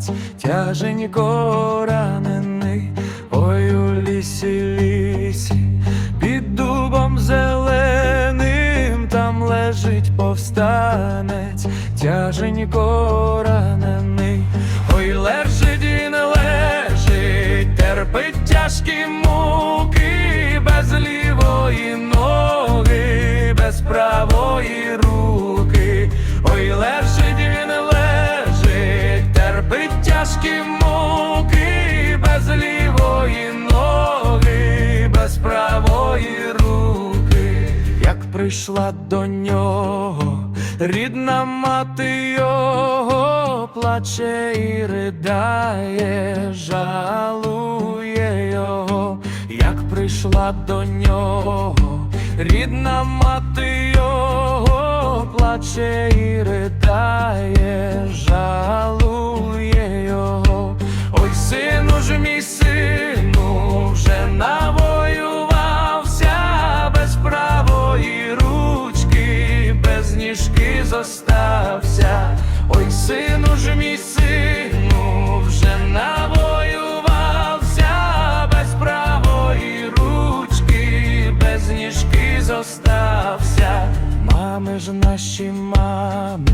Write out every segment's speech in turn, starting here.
повстанець, тяжень коранений, Ой, у лісі, лісі, під дубом зеленим там лежить повстанець, тяжень коранений, Ой, лежить і не лежить, терпить тяжкі муки, прийшла до нього, рідна мати його плаче і ридає, жалує його, як прийшла до нього, рідна мати його плаче і ридає, ж мій сину, вже навоювався без правої ручки, без ніжки зостався. Мами ж наші мами,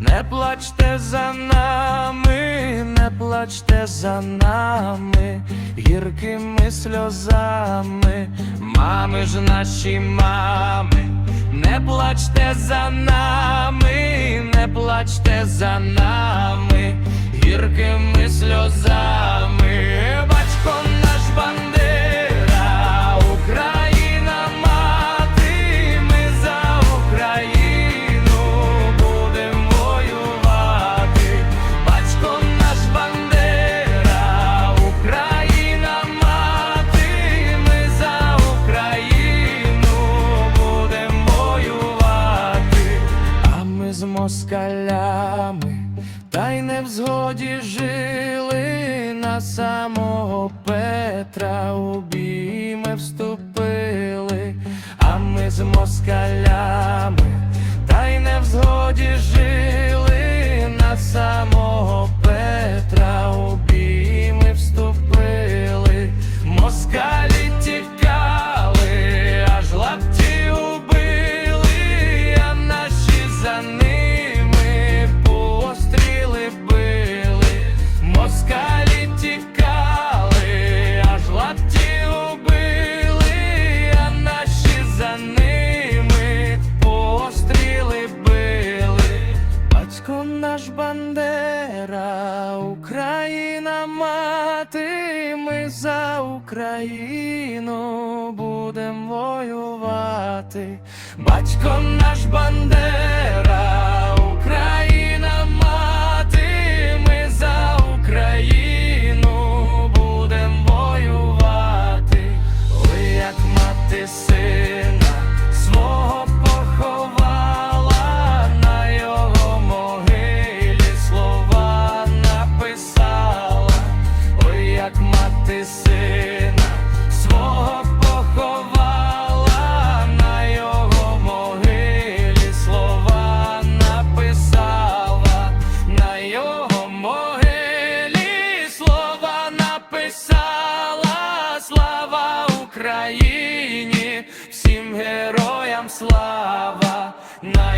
не плачте за нами, не плачте за нами, гіркими сльозами, мами ж наші мами, не плачте за нами, не плачте за нами, гіркими сльозами, Та й не в згоді жили на самого Петра. Обійми вступили, а ми з москалями, та й не в згоді жили Україну будем воювати. Батько наш Бандера, Україні, всім героям слава. На